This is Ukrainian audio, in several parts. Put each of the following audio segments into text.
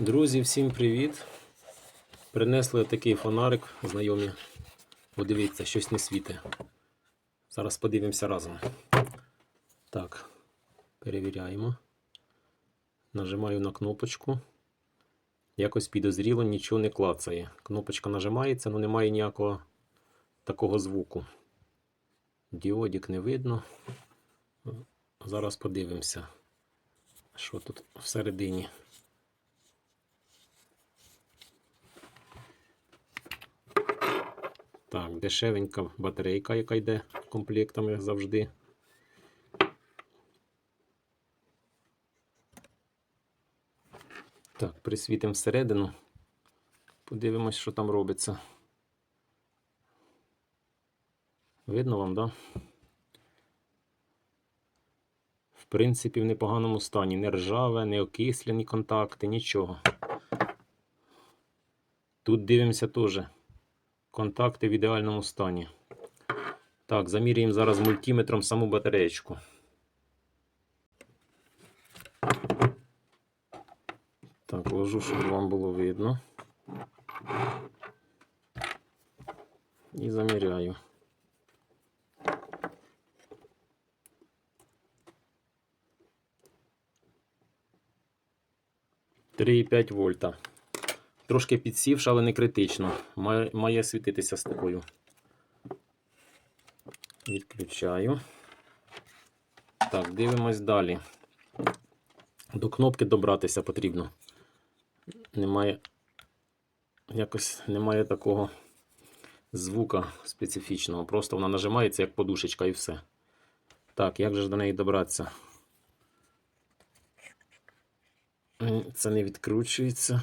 Друзі, всім привіт! Принесли такий фонарик знайомі. Подивіться, щось не світить. Зараз подивимося разом. Так, перевіряємо. Нажимаю на кнопочку. Якось підозріло, нічого не клацає. Кнопочка нажимається, але немає ніякого такого звуку. Діодік не видно. Зараз подивимося, що тут всередині. Так, дешевенька батарейка, яка йде комплектами завжди. Так, присвітимо всередину. Подивимось, що там робиться. Видно вам, так? Да? В принципі, в непоганому стані. Не ржаве, не окислені контакти, нічого. Тут дивимося теж. Контакти в ідеальному стані. Так, заміряємо зараз мультиметром саму батареєчку. Так, ложу, щоб вам було видно. І заміряю. Три і п'ять вольта. Трошки підсівша, але не критично. Має, має світитися з такою. Відключаю. Так, дивимось далі. До кнопки добратися потрібно. Немає якось немає такого звука специфічного. Просто вона нажимається як подушечка і все. Так, як же до неї добратися? Це не відкручується.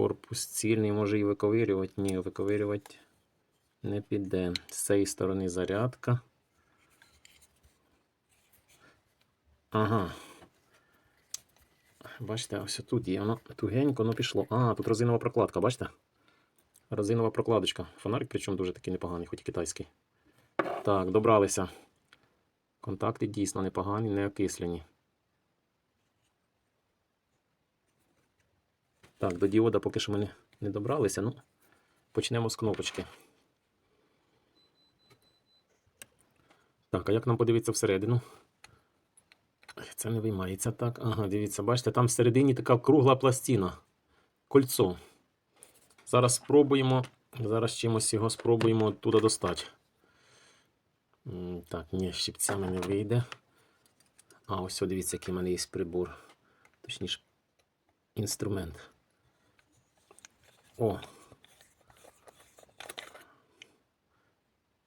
Корпус цільний, може і виковирювати. Ні, виковирювати не піде. З цієї сторони зарядка. Ага. Бачите, ось тут є. Воно тугенько, воно пішло. А, тут резинова прокладка, бачите? Резинова прокладочка. Фонарик, причому дуже такий непоганий, хоч і китайський. Так, добралися. Контакти дійсно непогані, не окислені. Так, до діода поки що ми не, добралися. Ну, почнемо з кнопочки. Так, а як нам подивитися всередину? Це не виймається так. Ага, дивіться, бачите, там всередині така кругла пластина. Кольцо. Зараз спробуємо. Зараз чимось його спробуємо туди достати. Так, ні, щипцями не вийде. А, ось, дивіться, який в мене є прибор. Точніше, інструмент. О.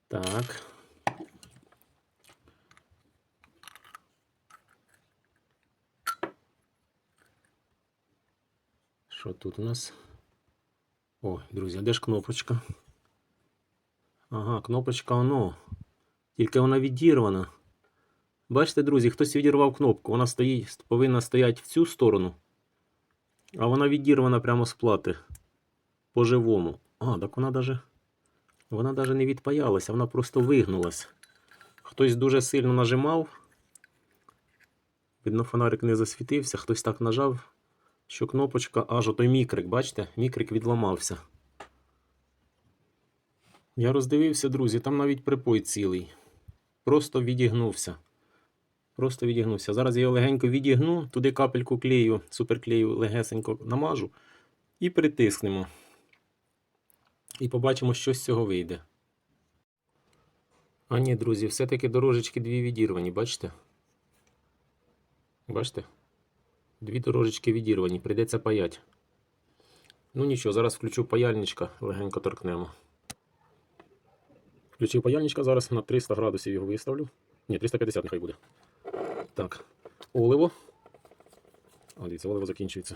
Так. Що тут у нас? О, друзі, а де ж кнопочка? Ага, кнопочка оно. Тільки вона відірвана. Бачите, друзі, хтось відірвав кнопку. Вона стоїть, повинна стояти в цю сторону. А вона відірвана прямо з плати. По-живому. А, так вона даже. Вона даже не відпаялася, вона просто вигнулась. Хтось дуже сильно нажимав. Видно, фонарик не засвітився, хтось так нажав, що кнопочка аж отой мікрик, бачите? Мікрик відламався. Я роздивився, друзі, там навіть припой цілий. Просто відігнувся. Просто відігнувся. Зараз я його легенько відігну, туди капельку клею, суперклею легесенько намажу і притиснемо. І побачимо, що з цього вийде. А ні, друзі, все-таки дорожечки дві відірвані, бачите? Бачите? Дві дорожечки відірвані, прийдеться паять. Ну нічого, зараз включу паяльничка, легенько торкнемо. Включив паяльничка, зараз на 300 градусів його виставлю. Ні, 350 нехай буде. Так, оливо. О, дивіться, оливо закінчується.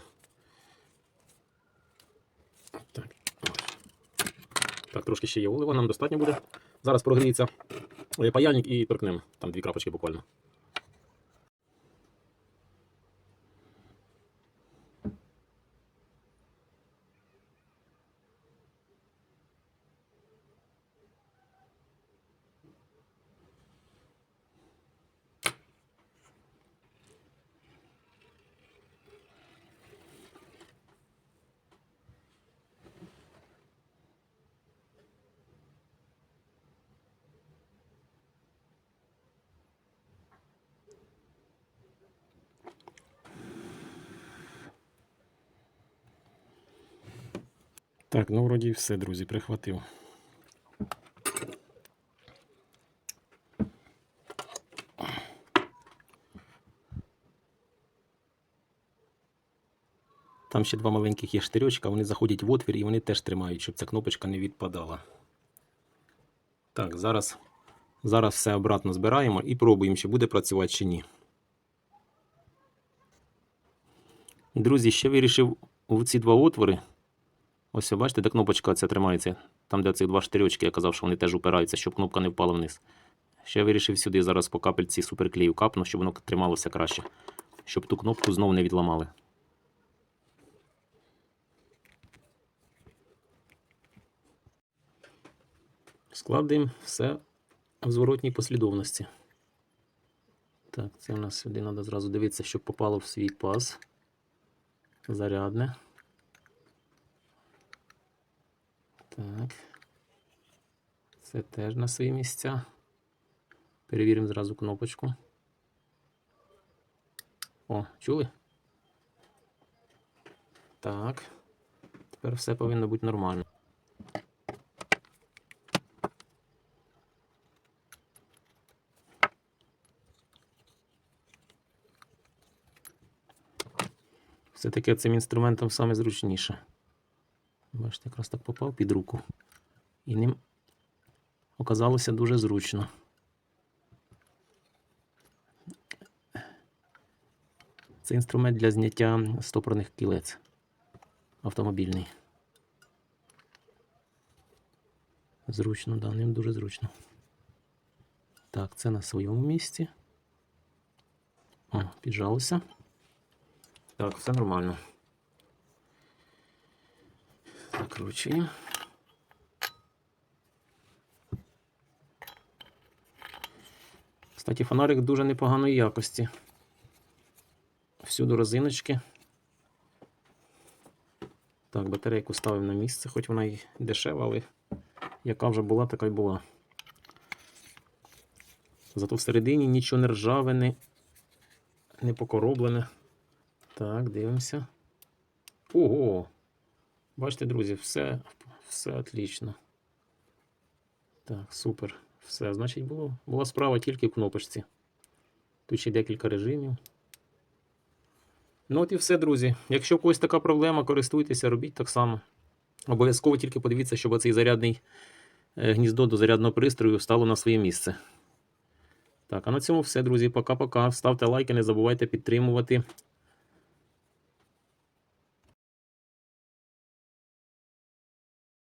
Так, трошки ще є олива, нам достатньо буде. Зараз прогріється е, паяльник і торкнемо. Там дві крапочки буквально. Так, ну вроді все, друзі, прихватив. Там ще два маленьких є штирьочка, вони заходять в отвір і вони теж тримають, щоб ця кнопочка не відпадала. Так, зараз, зараз все обратно збираємо і пробуємо, чи буде працювати чи ні. Друзі, ще вирішив в ці два отвори. Ось, бачите, де кнопочка ця тримається. Там, де ці два штирьочки, я казав, що вони теж упираються, щоб кнопка не впала вниз. Ще вирішив сюди зараз по капельці суперклею капну, щоб воно трималося краще. Щоб ту кнопку знову не відламали. Складаємо все в зворотній послідовності. Так, це у нас сюди треба зразу дивитися, щоб попало в свій паз. Зарядне. Так. Це теж на свої місця. Перевіримо зразу кнопочку. О, чули? Так. Тепер все повинно бути нормально. Все-таки цим інструментом саме зручніше. Бачите, якраз так попав під руку. І ним оказалося дуже зручно. Це інструмент для зняття стопорних кілець автомобільний. Зручно, да, ним дуже зручно. Так, це на своєму місці. О, піджалося. Так, все нормально. Закручуємо. Кстати, фонарик дуже непоганої якості. Всюди розиночки. Так, батарейку ставимо на місце, хоч вона і дешева, але яка вже була, така й була. Зато всередині нічого не ржаве, не покороблене. Так, дивимося. Ого! Бачите, друзі, все, все отлично. Так, супер. Все, значить, було, була справа тільки в кнопочці. Тут ще декілька режимів. Ну от і все, друзі. Якщо у когось така проблема, користуйтеся, робіть так само. Обов'язково тільки подивіться, щоб оцей зарядний е, гніздо до зарядного пристрою стало на своє місце. Так, а на цьому все, друзі. Пока-пока. Ставте лайки, не забувайте підтримувати